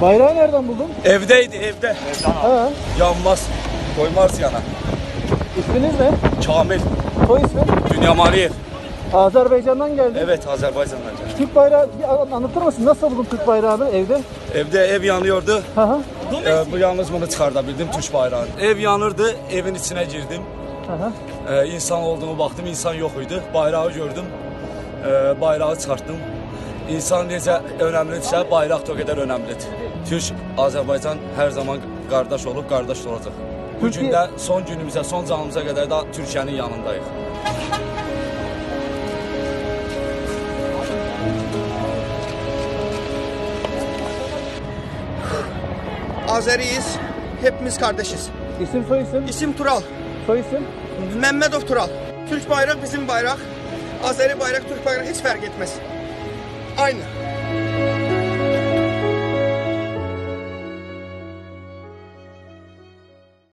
Bayrağı nereden buldun? Evdeydi evde. Evden. Yanmaz. Koymaz yana. İsminiz ne? Kamil. Soy ismi? Dünya Mariyev. Azerbaycan'dan geldi. Evet Azerbaycan'dan geldi. Türk bayrağı anlatır mısın? Nasıl buldun Türk bayrağını evde? Evde ev yanıyordu. Hı. Ee, bu yalnız bunu çıkartabildim Türk bayrağını. Ev yanırdı, evin içine girdim. Hı hı. Ee, insan olduğumu baktım, insan yok idi. Bayrağı gördüm, ee, bayrağı çıkarttım. İnsan necə önəmlidirsə, bayraq da o qədər önəmlidir. Türk, Azərbaycan hər zaman qardaş olub, qardaş da olacaq. Bu gün də son günümüzə, son canımıza qədər də Türkiyənin yanındayıq. Azeriyiz. Hepimiz kardeşiz. İsim soy isim? İsim Tural. Soy isim? Mehmetov Tural. Türk bayrak bizim bayrak. Azeri bayrak, Türk bayrak hiç fark etmez. Aynı.